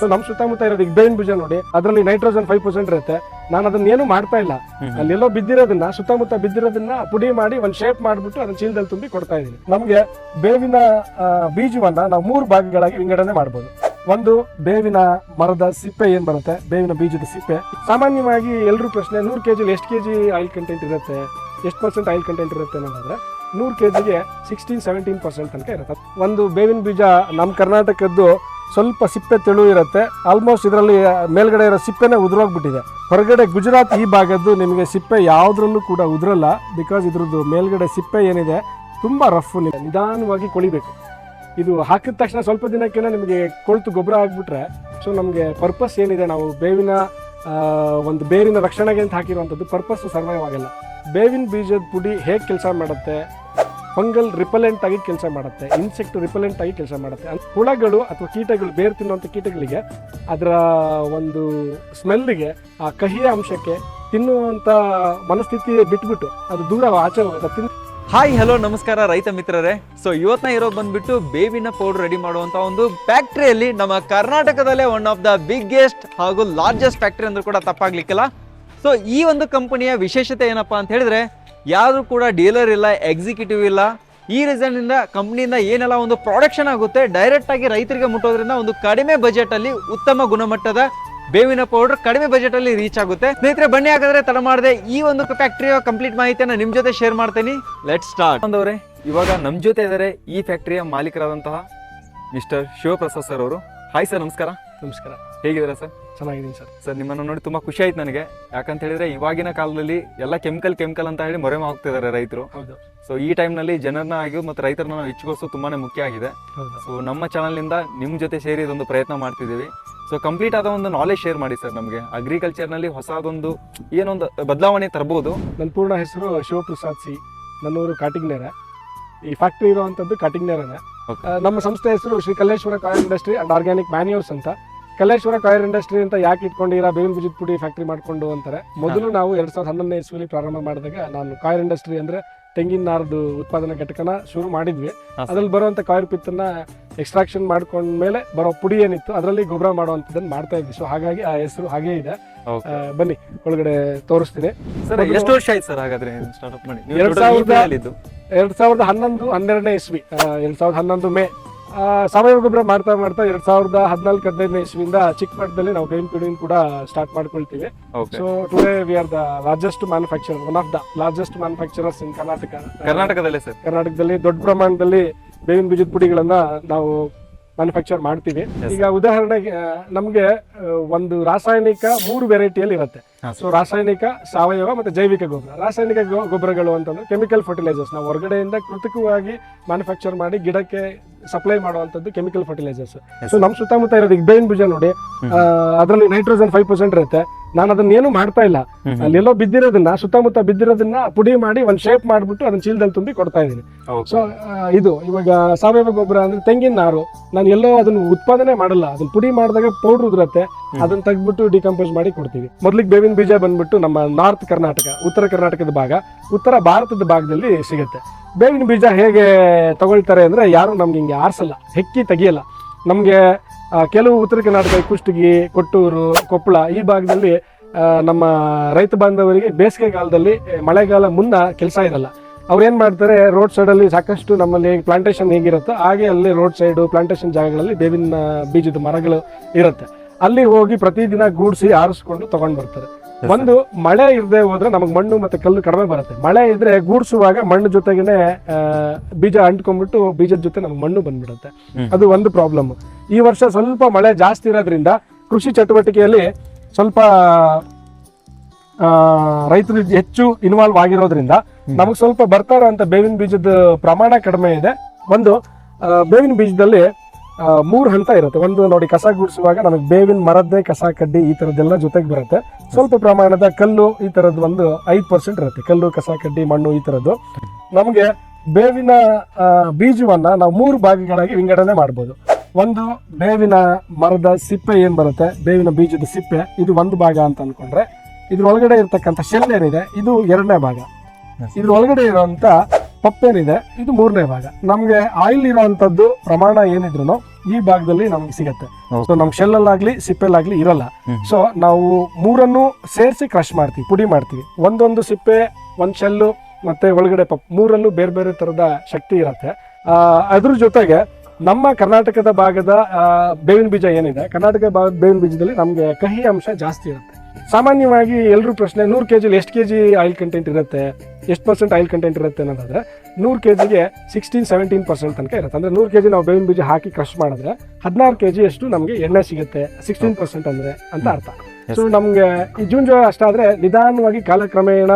So ನಮ್ ಸುತ್ತಮುತ್ತ ಇರೋದು ಈಗ ಬೇವಿನ ಬೀಜ ನೋಡಿ ಅದರಲ್ಲಿ ನೈಟ್ರೋಜನ್ ಫೈವ್ ಪರ್ಸೆಂಟ್ ಇರುತ್ತೆ. ನಾನು ಅದನ್ನ ಏನು ಮಾಡ್ತಾ ಇಲ್ಲ. ಅಲ್ಲೆಲ್ಲೋ ಬಿದ್ದಿರೋದನ್ನ ಸುತ್ತಮುತ್ತ ಬಿದ್ದಿರೋದನ್ನ ಪುಡಿ ಮಾಡಿ ಒಂದ್ ಶೇಪ್ ಮಾಡ್ಬಿಟ್ಟು ಅದನ್ನ ಚೀಲದಲ್ಲಿ ತುಂಬಿ ಕೊಡ್ತಾ ಇದೀನಿ. ನಮ್ಗೆ ಬೇವಿನ ಬೀಜವನ್ನ ನಾವು ಮೂರು ಭಾಗಗಳಾಗಿ ವಿಂಗಡಣೆ ಮಾಡ್ಬೋದು. ಒಂದು ಬೇವಿನ ಮರದ ಸಿಪ್ಪೆ ಏನ್ ಬರುತ್ತೆ? ಬೇವಿನ ಬೀಜದ ಸಿಪ್ಪೆ. ಸಾಮಾನ್ಯವಾಗಿ ಎಲ್ಲರೂ ಪ್ರಶ್ನೆ ನೂರು ಕೆಜಿ ಎಷ್ಟು ಕೆಜಿ ಆಯಿಲ್ ಕಂಟೆಂಟ್ ಇರುತ್ತೆ? ಎಷ್ಟು ಪರ್ಸೆಂಟ್ ಆಯಿಲ್ ಕಂಟೆಂಟ್ ಇರುತ್ತೆ ಅನ್ನೋದಾದ್ರೆ ನೂರು ಕೆಜಿಗೆ ಸಿಕ್ಸ್ಟೀನ್ ಸೆವೆಂಟೀನ್ ಪರ್ಸೆಂಟ್ ತನಕ ಇರುತ್ತೆ. ಒಂದು ಬೇವಿನ ಬೀಜ ನಮ್ಮ ಕರ್ನಾಟಕದ್ದು ಸ್ವಲ್ಪ ಸಿಪ್ಪೆ ತೆಳು ಇರುತ್ತೆ. ಆಲ್ಮೋಸ್ಟ್ ಇದರಲ್ಲಿ ಮೇಲ್ಗಡೆ ಇರೋ ಸಿಪ್ಪೆನೇ ಉದುರೋಗ್ಬಿಟ್ಟಿದೆ. ಹೊರಗಡೆ ಗುಜರಾತ್ ಈ ಭಾಗದ್ದು ನಿಮಗೆ ಸಿಪ್ಪೆ ಯಾವುದ್ರಲ್ಲೂ ಕೂಡ ಉದುರಲ್ಲ. ಬಿಕಾಸ್ ಇದ್ರದ್ದು ಮೇಲ್ಗಡೆ ಸಿಪ್ಪೆ ಏನಿದೆ, ತುಂಬ ರಫ್ ನಿಧಾನವಾಗಿ ಕೊಳಿಬೇಕು. ಇದು ಹಾಕಿದ ತಕ್ಷಣ ಸ್ವಲ್ಪ ದಿನಕ್ಕೆ ನಿಮಗೆ ಕೊಳ್ತು ಗೊಬ್ಬರ ಹಾಕ್ಬಿಟ್ರೆ ಸೊ ನಮಗೆ ಪರ್ಪಸ್ ಏನಿದೆ, ನಾವು ಬೇವಿನ ಒಂದು ಬೇರಿನ ರಕ್ಷಣೆಗೆ ಅಂತ ಹಾಕಿರುವಂಥದ್ದು ಪರ್ಪಸ್ ಸರ್ವೈವ್ ಆಗಲ್ಲ. ಬೇವಿನ ಬೀಜದ ಪುಡಿ ಹೇಗೆ ಕೆಲಸ ಮಾಡುತ್ತೆ ಫಂಗಲ್ ರಿಪಲೆಂಟ್ ಆಗಿ ಕೆಲಸ ಮಾಡುತ್ತೆ ಇನ್ಸೆಕ್ಟ್ ರಿಪಲೆಂಟ್ ಆಗಿ ಕೆಲಸ ಮಾಡುತ್ತೆ. ಹುಳಗಳು ಅಥವಾ ಕೀಟಗಳು, ಬೇರೆ ತಿನ್ನುವಂಥ ಕೀಟಗಳಿಗೆ ಅದರ ಒಂದು ಸ್ಮೆಲ್ಗೆ ಆ ಕಹಿಯ ಅಂಶಕ್ಕೆ ತಿನ್ನುವಂಥ ಮನಸ್ಥಿತಿ ಬಿಟ್ಬಿಟ್ಟು ಅದು ದೂರ ಆಚೆ ಹೋಗುತ್ತೆ. ಹಾಯ್ ಹಲೋ ನಮಸ್ಕಾರ ರೈತ ಮಿತ್ರರೇ. ಸೊ ಇವತ್ತ ಇರೋ ಬಂದ್ಬಿಟ್ಟು ಬೇವಿನ ಪೌಡರ್ ರೆಡಿ ಮಾಡುವಂತ ಒಂದು ಫ್ಯಾಕ್ಟ್ರಿಯಲ್ಲಿ ನಮ್ಮ ಕರ್ನಾಟಕದಲ್ಲೇ ಒನ್ ಆಫ್ ದ ಬಿಗ್ಗೆಸ್ಟ್ ಹಾಗೂ ಲಾರ್ಜೆಸ್ಟ್ ಫ್ಯಾಕ್ಟ್ರಿ ಅಂದ್ರೂ ಕೂಡ ತಪ್ಪಾಗ್ಲಿಕ್ಕಿಲ್ಲ. ಸೊ ಈ ಒಂದು ಕಂಪನಿಯ ವಿಶೇಷತೆ ಏನಪ್ಪಾ ಅಂತ ಹೇಳಿದ್ರೆ ಯಾರು ಕೂಡ ಡೀಲರ್ ಇಲ್ಲ ಎಕ್ಸಿಕ್ಯೂಟಿವ್ ಇಲ್ಲ. ಈ ರೀಸನ್ ಇಂದ ಕಂಪ್ನಿಯಿಂದ ಏನೆಲ್ಲ ಒಂದು ಪ್ರೊಡಕ್ಷನ್ ಆಗುತ್ತೆ ಡೈರೆಕ್ಟ್ ಆಗಿ ರೈತರಿಗೆ ಮುಟ್ಟೋದ್ರಿಂದ ಒಂದು ಕಡಿಮೆ ಬಜೆಟ್ ಅಲ್ಲಿ ಉತ್ತಮ ಗುಣಮಟ್ಟದ ಬೇವಿನ ಪೌಡರ್ ಕಡಿಮೆ ಬಜೆಟ್ ಅಲ್ಲಿ ರೀಚ್ ಆಗುತ್ತೆ. ಸ್ನೇಹಿತರೆ, ಬನ್ನಿ ಹಾಗಾದ್ರೆ ತಡ ಮಾಡದೆ ಈ ಒಂದು ಫ್ಯಾಕ್ಟರಿಯ ಕಂಪ್ಲೀಟ್ ಮಾಹಿತಿಯನ್ನು ನಿಮ್ ಜೊತೆ ಶೇರ್ ಮಾಡ್ತೀನಿ. ಲೆಟ್ ಸ್ಟಾರ್ಟ್ ಅಂದವ್ರೆ ಇವಾಗ ನಮ್ ಜೊತೆ ಇದ್ದಾರೆ ಈ ಫ್ಯಾಕ್ಟರಿಯ ಮಾಲೀಕರಾದಂತಹ ಮಿಸ್ಟರ್ ಶಿವಪ್ರಸಾದ್ ಸರ್ ಅವರು. ಹಾಯ್ ಸರ್ ನಮಸ್ಕಾರ. ನಮಸ್ಕಾರ. ಹೇಗಿದ್ದೀರಾ ಸರ್? ಚೆನ್ನಾಗಿದ್ದೀನಿ ಸರ್. ಸರ್ ನಿಮ್ಮನ್ನು ನೋಡಿ ತುಂಬಾ ಖುಷಿ ಆಯ್ತು ನನಗೆ. ಯಾಕಂತ ಹೇಳಿದ್ರೆ ಇವಾಗಿನ ಕಾಲದಲ್ಲಿ ಎಲ್ಲ ಕೆಮಿಕಲ್ ಕೆಮಿಕಲ್ ಅಂತ ಹೇಳಿ ಮೊರೆ ಹೋಗ್ತಿದ್ದಾರೆ ರೈತರು. ಹೌದು. ಸೊ ಈ ಟೈಮ್ನಲ್ಲಿ ಜನರನ್ನ ಆಗಿ ಮತ್ತು ರೈತರನ್ನ ನಾವು ಹೆಚ್ಚಿಗೋಸು ತುಂಬಾನೇ ಮುಖ್ಯ ಆಗಿದೆ. ಹೌದು. ಸೊ ನಮ್ಮ ಚಾನಲ್ನಿಂದ ನಿಮ್ಮ ಜೊತೆ ಸೇರಿ ಇದೊಂದು ಪ್ರಯತ್ನ ಮಾಡ್ತಿದ್ದೀವಿ. ಸೊ ಕಂಪ್ಲೀಟ್ ಆದ ಒಂದು ನಾಲೆಜ್ ಶೇರ್ ಮಾಡಿ ಸರ್ ನಮಗೆ. ಅಗ್ರಿಕಲ್ಚರ್ನಲ್ಲಿ ಹೊಸದೊಂದು ಏನೊಂದು ಬದಲಾವಣೆ ತರಬಹುದು ನನ್ನ ಪೂರ್ಣ ಹೆಸರು ಶಿವಪ್ರಸಾದ್ ಸಿ. ನನ್ನೂರು ಕಾಟಿಗ್ನೇರ. ಈ ಫ್ಯಾಕ್ಟ್ರಿ ಇರುವಂಥದ್ದು ಕಾಟಿಗ್ನೇರನೇ. Okay. ಆ, ನಮ್ಮ ಸಂಸ್ಥೆ ಹೆಸರು Shri Kalleshwara coir industry and organic manures ಅಂತ. ಕಲ್ಲೇಶ್ವರ ಕಾಯರ್ ಇಂಡಸ್ಟ್ರಿ ಅಂತ ಯಾಕೆ ಇಟ್ಕೊಂಡಿರಾ ಬೇವಿನ ಬೀಜದ ಪುಡಿ ಫ್ಯಾಕ್ಟ್ರಿ ಮಾಡ್ಕೊಂಡು ಅಂತಾರೆ. ಮೊದಲು ನಾವು ಎರಡ್ ಸಾವಿರದ ಹನ್ನೊಂದನೇ ಇಸ್ವಿಲಿ ಪ್ರಾರಂಭ ಮಾಡಿದಾಗ ನಾನು ಕಾಯರ್ ಇಂಡಸ್ಟ್ರಿ ಅಂದ್ರೆ ತೆಂಗಿನ ನಾರದು ಉತ್ಪಾದನಾ ಘಟಕನ ಶುರು ಮಾಡಿದ್ವಿ. ಅದ್ರಲ್ಲಿ ಬರುವಂತ ಕಾಯರ್ ಪಿತ್ತನ್ನ ಎಕ್ಸ್ಟ್ರಾಕ್ಷನ್ ಮಾಡ್ಕೊಂಡ್ಮೇಲೆ ಬರೋ ಪುಡಿ ಏನಿತ್ತು ಅದರಲ್ಲಿ ಗೊಬ್ಬರ ಮಾಡುವಂತದನ್ನ ಮಾಡ್ತಾ ಇದ್ವಿ. ಸೊ ಹಾಗಾಗಿ ಆ ಹೆಸರು ಹಾಗೇ ಇದೆ. ಬನ್ನಿ ಒಳಗಡೆ ತೋರಿಸ್ತೀನಿ. ಸರ್ ಎಷ್ಟು ವರ್ಷ ಆಯ್ತು ಸರ್ ಹಾಗಾದ್ರೆ ಎರಡ್ ಸಾವಿರದ-. ಎರಡ್ ಸಾವಿರದ ಹನ್ನೊಂದು ಹನ್ನೆರಡನೇ ಇಸ್ವಿ ಎರಡ್ ಸಾವಿರದ ಹನ್ನೊಂದು ಮೇ. ಸಾವಯವ ಗೊಬ್ಬರ ಮಾಡ್ತಾ ಮಾಡ್ತಾ ಎರಡ್ ಸಾವಿರದ ಹದಿನಾಲ್ಕು ಹದಿನೈದನೇ ಇಸ್ವಿಯಿಂದ ಚಿಕ್ಕಮಟ್ಟದಲ್ಲಿ ನಾವು ಬೇವಿನ ಪುಡಿನ ಕೂಡ ಸ್ಟಾರ್ಟ್ ಮಾಡ್ಕೊಳ್ತೀವಿ. So today we are the largest manufacture one of the largest manufacturers in Karnataka ಕರ್ನಾಟಕದಲ್ಲಿ ಸರ್ ಕರ್ನಾಟಕದಲ್ಲಿ ದೊಡ್ಡ ಪ್ರಮಾಣದಲ್ಲಿ ಬೇವಿನ ಬೀಜದ ಪುಡಿಗಳನ್ನ ನಾವು ಮ್ಯಾನುಫ್ಯಾಕ್ಚರ್ ಮಾಡ್ತೀವಿ. ಈಗ ಉದಾಹರಣೆಗೆ ನಮ್ಗೆ ಒಂದು ರಾಸಾಯನಿಕ ಮೂರು ವೆರೈಟಿಯಲ್ಲಿ ಇರುತ್ತೆ. ಸೊ ರಾಸಾಯನಿಕ ಸಾವಯವ ಮತ್ತೆ ಜೈವಿಕ ಗೊಬ್ಬರ. ರಾಸಾಯನಿಕ ಗೊಬ್ಬರಗಳು ಅಂತಂದ್ರೆ ಕೆಮಿಕಲ್ ಫರ್ಟಿಲೈಸರ್ಸ್ ನಾವು ಹೊರಗಡೆಯಿಂದ ಕೃತಕವಾಗಿ ಮ್ಯಾನುಫ್ಯಾಕ್ಚರ್ ಮಾಡಿ ಗಿಡಕ್ಕೆ ಸಪ್ಲೈ ಮಾಡುವಂತದ್ದು ಕೆಮಿಕಲ್ ಫರ್ಟಿಲೈಸರ್ಸ್ ಸೊ ನಮ್ಮ ಸುತ್ತಮುತ್ತ ಇರೋದು ಈಗ ಬೇವಿನ ಬೀಜ ನೋಡಿ. ಅದರಲ್ಲಿ ನೈಟ್ರೋಜನ್ ಫೈವ್ ಪರ್ಸೆಂಟ್ ಇರುತ್ತೆ. ನಾನು ಅದನ್ನ ಏನು ಮಾಡ್ತಾ ಇಲ್ಲ. ಅಲ್ಲೆಲ್ಲೋ ಬಿದ್ದಿರೋದನ್ನ ಸುತ್ತಮುತ್ತ ಬಿದ್ದಿರೋದನ್ನ ಪುಡಿ ಮಾಡಿ ಒಂದ್ ಶೇಪ್ ಮಾಡಿಬಿಟ್ಟು ಅದನ್ನ ಚೀಲದಲ್ಲಿ ತುಂಬಿ ಕೊಡ್ತಾ ಇದೀನಿ ಸೊ ಇದು ಇವಾಗ ಸಾವಯವ ಗೊಬ್ಬರ ಅಂದ್ರೆ ತೆಂಗಿನ ನಾರು. ನಾನು ಎಲ್ಲೋ ಅದನ್ನ ಉತ್ಪಾದನೆ ಮಾಡಲ್ಲ. ಅದನ್ನ ಪುಡಿ ಮಾಡಿದಾಗ ಪೌಡರ್ ಉದುರತ್ತೆ. ಅದನ್ನ ತೆಗ್ದ್ಬಿಟ್ಟು ಡಿಕಂಪೋಸ್ ಮಾಡಿ ಕೊಡ್ತೀವಿ. ಮೊದ್ಲಿಗೆ ಬೇವಿನ ಬೀಜ ಬಂದ್ಬಿಟ್ಟು ನಮ್ಮ ನಾರ್ತ್ ಕರ್ನಾಟಕ, ಉತ್ತರ ಕರ್ನಾಟಕದ ಭಾಗ, ಉತ್ತರ ಭಾರತದ ಭಾಗದಲ್ಲಿ ಸಿಗುತ್ತೆ. ಬೇವಿನ ಬೀಜ ಹೇಗೆ ತಗೊಳ್ತಾರೆ ಅಂದ್ರೆ ಯಾರು ನಮ್ಗೆ ಹಿಂಗೆ ಆರಿಸಲ್ಲ, ಹೆಕ್ಕಿ ತೆಗಿಯಲ್ಲ. ನಮಗೆ ಕೆಲವು ಉತ್ತರ ಕರ್ನಾಟಕ, ಕುಷ್ಟಗಿ, ಕೊಟ್ಟೂರು, ಕೊಪ್ಪಳ ಈ ಭಾಗದಲ್ಲಿ ನಮ್ಮ ರೈತ ಬಾಂಧವರಿಗೆ ಬೇಸಿಗೆಗಾಲದಲ್ಲಿ ಮಳೆಗಾಲ ಮುನ್ನ ಕೆಲಸ ಇರಲ್ಲ. ಅವ್ರೇನು ಮಾಡ್ತಾರೆ ರೋಡ್ ಸೈಡ್ ಅಲ್ಲಿ ಸಾಕಷ್ಟು ನಮ್ಮಲ್ಲಿ ಪ್ಲಾಂಟೇಶನ್ ಹೇಗಿರುತ್ತೋ ಹಾಗೆ ಅಲ್ಲಿ ರೋಡ್ ಸೈಡ್ ಪ್ಲಾಂಟೇಶನ್ ಜಾಗಗಳಲ್ಲಿ ಬೇವಿನ ಬೀಜದ ಮರಗಳು ಇರುತ್ತೆ. ಅಲ್ಲಿ ಹೋಗಿ ಪ್ರತಿದಿನ ಗೂಡಿಸಿ ಆರಿಸ್ಕೊಂಡು ತಗೊಂಡ್ ಬರ್ತಾರೆ. ಒಂದು ಮಳೆ ಇರದೆ ಹೋದ್ರೆ ನಮಗೆ ಮಣ್ಣು ಮತ್ತೆ ಕಲ್ಲು ಕಡಿಮೆ ಬರುತ್ತೆ. ಮಳೆ ಇದ್ರೆ ಗೂಡ್ಸುವಾಗ ಮಣ್ಣು ಜೊತೆಗೇನೆ ಆ, ಬೀಜ ಅಂಟ್ಕೊಂಡ್ಬಿಟ್ಟು ಬೀಜದ ಜೊತೆ ನಮ್ಗೆ ಮಣ್ಣು ಬಂದ್ಬಿಡುತ್ತೆ. ಅದು ಒಂದು ಪ್ರಾಬ್ಲಮ್ ಈ ವರ್ಷ ಸ್ವಲ್ಪ ಮಳೆ ಜಾಸ್ತಿ ಇರೋದ್ರಿಂದ ಕೃಷಿ ಚಟುವಟಿಕೆಯಲ್ಲಿ ಸ್ವಲ್ಪ ಆ, ರೈತರು ಹೆಚ್ಚು ಇನ್ವಾಲ್ವ್ ಆಗಿರೋದ್ರಿಂದ ನಮಗೆ ಸ್ವಲ್ಪ ಬರ್ತಾ ಅಂತ ಬೇವಿನ ಬೀಜದ ಪ್ರಮಾಣ ಕಡಿಮೆ ಇದೆ. ಒಂದು ಬೇವಿನ ಬೀಜದಲ್ಲಿ ಮೂರು ಹಂತ ಇರುತ್ತೆ. ಒಂದು ನೋಡಿ ಕಸ ಗುಡಿಸುವಾಗ ನಮಗೆ ಬೇವಿನ ಮರದ್ದೇ ಕಸ ಕಡ್ಡಿ ಈ ಥರದ್ದೆಲ್ಲ ಜೊತೆಗೆ ಬರುತ್ತೆ. ಸ್ವಲ್ಪ ಪ್ರಮಾಣದ ಕಲ್ಲು ಈ ಥರದ್ದು ಒಂದು ಐದು ಪರ್ಸೆಂಟ್ ಇರುತ್ತೆ. ಕಲ್ಲು ಕಸ ಕಡ್ಡಿ ಮಣ್ಣು ಈ ತರದ್ದು. ನಮಗೆ ಬೇವಿನ ಬೀಜವನ್ನ ನಾವು ಮೂರು ಭಾಗಗಳಾಗಿ ವಿಂಗಡಣೆ ಮಾಡ್ಬೋದು. ಒಂದು ಬೇವಿನ ಮರದ ಸಿಪ್ಪೆ ಏನು ಬರುತ್ತೆ? ಬೇವಿನ ಬೀಜದ ಸಿಪ್ಪೆ. ಇದು ಒಂದು ಭಾಗ ಅಂತ ಅನ್ಕೊಂಡ್ರೆ ಇದ್ರೊಳಗಡೆ ಇರ್ತಕ್ಕಂಥ ಶೆಲ್ ಏನಿದೆ ಇದು ಎರಡನೇ ಭಾಗ. ಇದ್ರ ಒಳಗಡೆ ಇರುವಂತ ಪಪ್ಪೇನಿದೆ ಇದು. ಮೂರನೇ ಭಾಗ. ನಮ್ಗೆ ಆಯಿಲ್ ಇರುವಂತದ್ದು ಪ್ರಮಾಣ ಏನಿದ್ರು ಈ ಭಾಗದಲ್ಲಿ ನಮ್ಗೆ ಸಿಗತ್ತೆ. ಸೊ ನಮ್ ಶೆಲ್ಲಲ್ಲಾಗ್ಲಿ ಸಿಪ್ಪೆಲ್ಲಾಗ್ಲಿ ಇರಲ್ಲ. ಸೊ ನಾವು ಮೂರನ್ನು ಸೇರಿಸಿ ಕ್ರಶ್ ಮಾಡ್ತೀವಿ ಪುಡಿ ಮಾಡ್ತೀವಿ. ಒಂದೊಂದು ಸಿಪ್ಪೆ ಒಂದ್ ಶೆಲ್ಲು ಮತ್ತೆ ಒಳಗಡೆ ಪಪ್ ಮೂರಲ್ಲೂ ಬೇರೆ ಬೇರೆ ತರದ ಶಕ್ತಿ ಇರತ್ತೆ. ಆ, ಅದ್ರ ಜೊತೆಗೆ ನಮ್ಮ ಕರ್ನಾಟಕದ ಭಾಗದ ಬೇವಿನ ಬೀಜ ಏನಿದೆ ಕರ್ನಾಟಕ ಭಾಗದ ಬೇವಿನ ಬೀಜದಲ್ಲಿ ನಮ್ಗೆ ಕಹಿ ಅಂಶ ಜಾಸ್ತಿ ಇರುತ್ತೆ. ಸಾಮಾನ್ಯವಾಗಿ ಎಲ್ಲರೂ ಪ್ರಶ್ನೆ ನೂರು ಕೆ ಜಿಲಿ ಎಷ್ಟು ಕೆ ಜಿ ಆಯಿಲ್ ಕಂಟೆಂಟ್ ಇರುತ್ತೆ ಎಷ್ಟು ಪರ್ಸೆಂಟ್ ಆಯಿಲ್ ಕಂಟೆಂಟ್ ಇರುತ್ತೆ ಅನ್ನೋದಾದ್ರೆ ನೂರು ಕೆ ಜಿಗೆ ಸಿಕ್ಸ್ಟೀನ್ ಸೆವೆಂಟೀನ್ ಪರ್ಸೆಂಟ್ ತನಕ ಇರುತ್ತೆ. ಅಂದರೆ ನೂರು ಕೆ ಜಿ ನಾವು ಬೇವಿನ ಬೀಜ ಹಾಕಿ ಕ್ರಶ್ ಮಾಡಿದ್ರೆ ಹದಿನಾರು ಕೆ ಜಿ ಅಷ್ಟು ನಮಗೆ ಎಣ್ಣೆ ಸಿಗುತ್ತೆ ಸಿಕ್ಸ್ಟೀನ್ ಪರ್ಸೆಂಟ್ ಅಂದ್ರೆ ಅಂತ ಅರ್ಥ. ಸೊ ನಮಗೆ ಈ ಜೂನ್ ಜುಲೈ ಅಷ್ಟಾದ್ರೆ ನಿಧಾನವಾಗಿ ಕಾಲಕ್ರಮೇಣ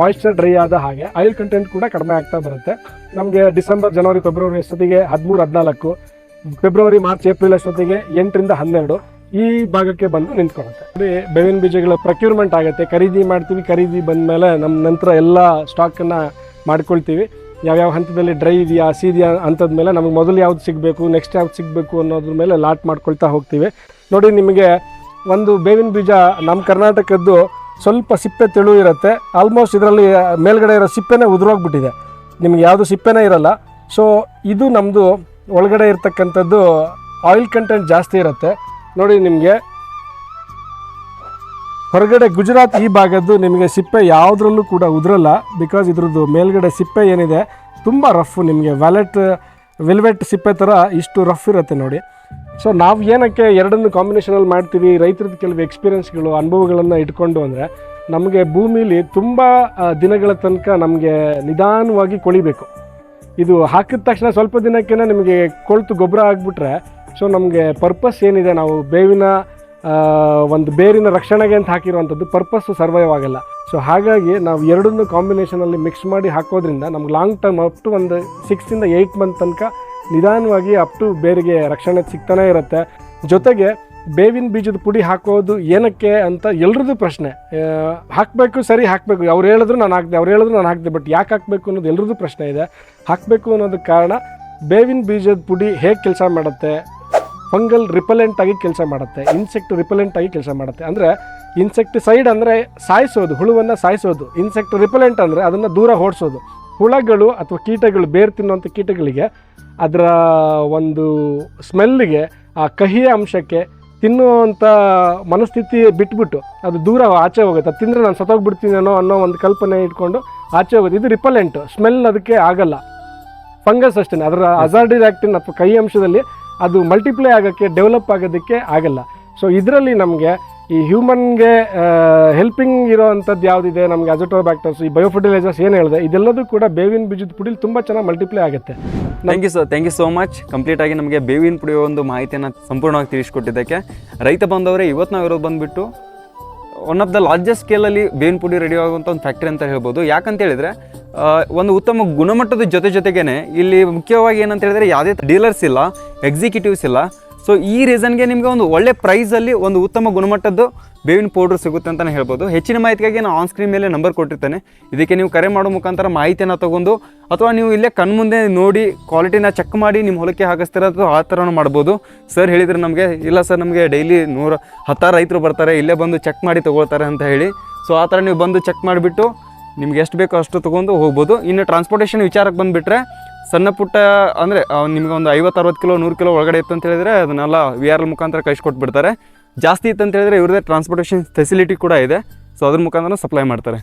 ಮಾಯಿಶ್ಚರ್ ಡ್ರೈ ಆದ ಹಾಗೆ ಆಯಿಲ್ ಕಂಟೆಂಟ್ ಕೂಡ ಕಡಿಮೆ ಆಗ್ತಾ ಬರುತ್ತೆ. ನಮಗೆ ಡಿಸೆಂಬರ್ ಜನವರಿ ಫೆಬ್ರವರಿ ಅಷ್ಟೊತ್ತಿಗೆ ಹದಿಮೂರು ಹದಿನಾಲ್ಕು ಫೆಬ್ರವರಿ ಮಾರ್ಚ್ ಏಪ್ರಿಲ್ ಅಷ್ಟೊತ್ತಿಗೆ ಎಂಟರಿಂದ ಹನ್ನೆರಡು ಈ ಭಾಗಕ್ಕೆ ಬಂದು ನಿಂತ್ಕೊಳ್ಳುತ್ತೆ. ಅದೇ ಬೇವಿನ ಬೀಜಗಳ ಪ್ರಕ್ಯೂರ್ಮೆಂಟ್ ಆಗುತ್ತೆ. ಖರೀದಿ ಮಾಡ್ತೀವಿ, ಖರೀದಿ ಬಂದ ಮೇಲೆ ನಮ್ಮ ನಂತರ ಎಲ್ಲ ಸ್ಟಾಕನ್ನು ಮಾಡ್ಕೊಳ್ತೀವಿ. ಯಾವ್ಯಾವ ಹಂತದಲ್ಲಿ ಡ್ರೈ ಇದೆಯಾ ಹಸಿ ಇದೆಯಾ ಅಂಥದ್ಮೇಲೆ ನಮಗೆ ಮೊದಲು ಯಾವ್ದು ಸಿಗಬೇಕು ನೆಕ್ಸ್ಟ್ ಯಾವ್ದು ಸಿಗಬೇಕು ಅನ್ನೋದ್ರ ಮೇಲೆ ಲಾಟ್ ಮಾಡ್ಕೊಳ್ತಾ ಹೋಗ್ತೀವಿ. ನೋಡಿ ನಿಮಗೆ ಒಂದು ಬೇವಿನ ಬೀಜ ನಮ್ಮ ಕರ್ನಾಟಕದ್ದು ಸ್ವಲ್ಪ ಸಿಪ್ಪೆ ತೆಳು ಇರುತ್ತೆ. ಆಲ್ಮೋಸ್ಟ್ ಇದರಲ್ಲಿ ಮೇಲ್ಗಡೆ ಇರೋ ಸಿಪ್ಪೆನೇ ಉದುರೋಗ್ಬಿಟ್ಟಿದೆ. ನಿಮ್ಗೆ ಯಾವುದು ಸಿಪ್ಪೆನೇ ಇರಲ್ಲ. ಸೊ ಇದು ನಮ್ಮದು ಒಳಗಡೆ ಇರ್ತಕ್ಕಂಥದ್ದು ಆಯಿಲ್ ಕಂಟೆಂಟ್ ಜಾಸ್ತಿ ಇರುತ್ತೆ. ನೋಡಿ ನಿಮಗೆ. ಹೊರಗಡೆ ಗುಜರಾತ್ ಈ ಭಾಗದ್ದು ನಿಮಗೆ ಸಿಪ್ಪೆ ಯಾವುದ್ರಲ್ಲೂ ಕೂಡ ಉದುರಲ್ಲ ಬಿಕಾಸ್ ಇದ್ರದ್ದು ಮೇಲ್ಗಡೆ ಸಿಪ್ಪೆ ಏನಿದೆ, ತುಂಬ ರಫ್ ನಿಮಗೆ ವ್ಯಾಲೆಟ್ ವೆಲ್ವೆಟ್ ಸಿಪ್ಪೆ ಥರ ಇಷ್ಟು ರಫ್ ಇರುತ್ತೆ ನೋಡಿ. ಸೊ ನಾವು ಏನಕ್ಕೆ ಎರಡನ್ನು ಕಾಂಬಿನೇಷನಲ್ಲಿ ಮಾಡ್ತೀವಿ, ರೈತರದ್ದು ಕೆಲವು ಎಕ್ಸ್ಪೀರಿಯೆನ್ಸ್ಗಳು ಅನುಭವಗಳನ್ನು ಇಟ್ಕೊಂಡು ಅಂದರೆ ನಮಗೆ ಭೂಮಿಲಿ ತುಂಬ ದಿನಗಳ ತನಕ ನಮಗೆ ನಿಧಾನವಾಗಿ ಕೊಳಿಬೇಕು. ಇದು ಹಾಕಿದ ತಕ್ಷಣ ಸ್ವಲ್ಪ ದಿನಕ್ಕೇ ನಿಮಗೆ ಕೊಳ್ತು ಗೊಬ್ಬರ ಆಗಿಬಿಟ್ರೆ ಸೊ ನಮಗೆ ಪರ್ಪಸ್ ಏನಿದೆ? ನಾವು ಬೇವಿನ ಒಂದು ಬೇರಿನ ರಕ್ಷಣೆಗೆ ಅಂತ ಹಾಕಿರುವಂಥದ್ದು ಪರ್ಪಸ್ ಸರ್ವೈವ್ ಆಗಲ್ಲ. ಸೊ ಹಾಗಾಗಿ ನಾವು ಎರಡನ್ನೂ ಕಾಂಬಿನೇಷನಲ್ಲಿ ಮಿಕ್ಸ್ ಮಾಡಿ ಹಾಕೋದ್ರಿಂದ ನಮ್ಗೆ ಲಾಂಗ್ ಟರ್ಮ್ ಅಪ್ ಟು ಒಂದು ಸಿಕ್ಸಿಂದ ಏಯ್ಟ್ ಮಂತ್ ತನಕ ನಿಧಾನವಾಗಿ ಅಪ್ ಟು ಬೇರಿಗೆ ರಕ್ಷಣೆ ಸಿಗ್ತಾನೆ ಇರುತ್ತೆ. ಜೊತೆಗೆ ಬೇವಿನ ಬೀಜದ ಪುಡಿ ಹಾಕೋದು ಏನಕ್ಕೆ ಅಂತ ಎಲ್ರದ್ದು ಪ್ರಶ್ನೆ. ಹಾಕಬೇಕು ಸರಿ ಹಾಕಬೇಕು. ಅವ್ರು ಹೇಳಿದ್ರು ನಾನು ಹಾಕ್ದೆ, ಅವ್ರು ಹೇಳಿದ್ರು ನಾನು ಹಾಕ್ದೆ ಬಟ್ ಯಾಕೆ ಹಾಕಬೇಕು ಅನ್ನೋದು ಎಲ್ರದ್ದು ಪ್ರಶ್ನೆ ಇದೆ. ಹಾಕಬೇಕು ಅನ್ನೋದಕ್ಕೆ ಕಾರಣ ಬೇವಿನ ಬೀಜದ ಪುಡಿ ಹೇಗೆ ಕೆಲಸ ಮಾಡುತ್ತೆ? ಫಂಗಲ್ ರಿಪಲೆಂಟ್ ಆಗಿ ಕೆಲಸ ಮಾಡುತ್ತೆ ಇನ್ಸೆಕ್ಟ್ ರಿಪಲೆಂಟ್ ಆಗಿ ಕೆಲಸ ಮಾಡುತ್ತೆ. ಅಂದರೆ ಇನ್ಸೆಕ್ಟಿಸೈಡ್ ಅಂದರೆ ಸಾಯಿಸೋದು ಹುಳುವನ್ನು ಸಾಯಿಸೋದು. ಇನ್ಸೆಕ್ಟ್ ರಿಪಲೆಂಟ್ ಅಂದರೆ ಅದನ್ನು ದೂರ ಓಡಿಸೋದು. ಹುಳಗಳು ಅಥವಾ ಕೀಟಗಳು ಬೇರು ತಿನ್ನುವಂಥ ಕೀಟಗಳಿಗೆ ಅದರ ಒಂದು ಸ್ಮೆಲ್ಲಿಗೆ ಆ ಕಹಿಯ ಅಂಶಕ್ಕೆ ತಿನ್ನುವಂಥ ಮನಸ್ಥಿತಿ ಬಿಟ್ಬಿಟ್ಟು ಅದು ದೂರ ಆಚೆ ಹೋಗುತ್ತೆ. ಅದು ತಿಂದರೆ ನಾನು ಸತ್ತೋಗ್ಬಿಡ್ತೀನೇನೋ ಅನ್ನೋ ಒಂದು ಕಲ್ಪನೆ ಇಟ್ಕೊಂಡು ಆಚೆ ಹೋಗುತ್ತೆ. ಇದು ರಿಪೆಲೆಂಟು. ಸ್ಮೆಲ್ ಅದಕ್ಕೆ ಆಗಲ್ಲ. ಫಂಗಸ್ ಅಷ್ಟೇ ಅದರ ಅಜಾರ್ಡಿಡ್ ಅಥವಾ ಕೈ ಅಂಶದಲ್ಲಿ ಅದು ಮಲ್ಟಿಪ್ಲೈ ಆಗೋಕ್ಕೆ ಡೆವಲಪ್ ಆಗೋದಕ್ಕೆ ಆಗಲ್ಲ. ಸೊ ಇದರಲ್ಲಿ ನಮಗೆ ಈ ಹ್ಯೂಮನ್ಗೆ ಹೆಲ್ಪಿಂಗ್ ಇರೋ ಅಂಥದ್ದು ಯಾವುದಿದೆ? ನಮಗೆ ಅಜೋಟೋಬ್ಯಾಕ್ಟರ್ಸ್ ಈ ಬಯೋಫರ್ಟಿಲೈಸರ್ಸ್ ಏನು ಹೇಳಿದೆ? ಇದೆಲ್ಲದೂ ಕೂಡ ಬೇವಿನ ಬೀಜದ ಪುಡಿಲಿ ತುಂಬ ಚೆನ್ನಾಗಿ ಮಲ್ಟಿಪ್ಲೈ ಆಗುತ್ತೆ. Thank you sir thank you so much complete ಆಗಿ ನಮಗೆ ಬೇವಿನ ಪುಡಿಯ ಒಂದು ಮಾಹಿತಿಯನ್ನು ಸಂಪೂರ್ಣವಾಗಿ ತಿಳಿಸ್ಕೊಟ್ಟಿದ್ದಕ್ಕೆ. ರೈತ ಬಂದವರೇ, ಇವತ್ತು ನಾವು ಇರೋದು ಬಂದುಬಿಟ್ಟು ಒನ್ ಆಫ್ ದ ಲಾರ್ಜೆಸ್ಟ್ ಸ್ಕೇಲಲ್ಲಿ ಬೇವಿನ ಪುಡಿ ರೆಡಿ ಆಗುವಂಥ ಒಂದು ಫ್ಯಾಕ್ಟ್ರಿ ಅಂತ ಹೇಳ್ಬೋದು. ಯಾಕಂತ ಹೇಳಿದ್ರೆ ಒಂದು ಉತ್ತಮ ಗುಣಮಟ್ಟದ ಜೊತೆ ಜೊತೆಗೇ ಇಲ್ಲಿ ಮುಖ್ಯವಾಗಿ ಏನಂತ ಹೇಳಿದ್ರೆ ಯಾವುದೇ ಡೀಲರ್ಸ್ ಇಲ್ಲ ಎಕ್ಸಿಕ್ಯೂಟಿವ್ಸ್ ಇಲ್ಲ. ಸೊ ಈ ರೀಸನ್ಗೆ ನಿಮಗೆ ಒಂದು ಒಳ್ಳೆ ಪ್ರೈಸಲ್ಲಿ ಒಂದು ಉತ್ತಮ ಗುಣಮಟ್ಟದ್ದು ಬೇವಿನ ಪೌಡ್ರ್ ಸಿಗುತ್ತೆ ಅಂತಲೇ ಹೇಳ್ಬೋದು. ಹೆಚ್ಚಿನ ಮಾಹಿತಿಗಾಗಿ ನಾನು ಆನ್ ಸ್ಕ್ರೀನ್ ಮೇಲೆ ನಂಬರ್ ಕೊಟ್ಟಿರ್ತೇನೆ. ಇದಕ್ಕೆ ನೀವು ಕರೆ ಮಾಡೋ ಮುಖಾಂತರ ಮಾಹಿತಿಯನ್ನು ತೊಗೊಂಡು ಅಥವಾ ನೀವು ಇಲ್ಲೇ ಕಣ್ಮುಂದೆ ನೋಡಿ ಕ್ವಾಲಿಟಿನ ಚೆಕ್ ಮಾಡಿ ನಿಮ್ಮ ಹೊಲಕ್ಕೆ ಹಾಕಿಸ್ತಿರೋದು ಆ ಥರನೂ ಮಾಡ್ಬೋದು. ಸರ್ ಹೇಳಿದರೆ ನಮಗೆ, ಇಲ್ಲ ಸರ್ ನಮಗೆ ಡೈಲಿ ನೂರ ಹತ್ತಾರು ರೈತರು ಬರ್ತಾರೆ, ಇಲ್ಲೇ ಬಂದು ಚೆಕ್ ಮಾಡಿ ತೊಗೊಳ್ತಾರೆ ಅಂತ ಹೇಳಿ. ಸೊ ಆ ಥರ ನೀವು ಬಂದು ಚೆಕ್ ಮಾಡಿಬಿಟ್ಟು ನಿಮ್ಗೆ ಎಷ್ಟು ಬೇಕೋ ಅಷ್ಟು ತೊಗೊಂಡು ಹೋಗ್ಬೋದು. ಇನ್ನು ಟ್ರಾನ್ಸ್ಪೋರ್ಟೇಷನ್ ವಿಚಾರಕ್ಕೆ ಬಂದುಬಿಟ್ರೆ, ಸಣ್ಣ ಪುಟ್ಟ, ಅಂದರೆ ನಿಮಗೆ ಒಂದು ಐವತ್ತು ಅರವತ್ತು ಕಿಲೋ, ನೂರು ಕಿಲೋ ಒಳಗಡೆ ಇತ್ತು ಅಂತ ಹೇಳಿದ್ರೆ ಅದನ್ನೆಲ್ಲ ವಿ ಆರ್ ಎಲ್ ಮುಖಾಂತರ ಕಳಿಸ್ಕೊಟ್ಬಿಡ್ತಾರೆ. ಜಾಸ್ತಿ ಇತ್ತು ಅಂತ ಹೇಳಿದರೆ ಇವ್ರದೇ ಟ್ರಾನ್ಸ್ಪೋರ್ಟೇಷನ್ ಫೆಸಿಲಿಟಿ ಕೂಡ ಇದೆ. ಸೊ ಅದ್ರ ಮುಖಾಂತರ ಸಪ್ಲೈ ಮಾಡ್ತಾರೆ.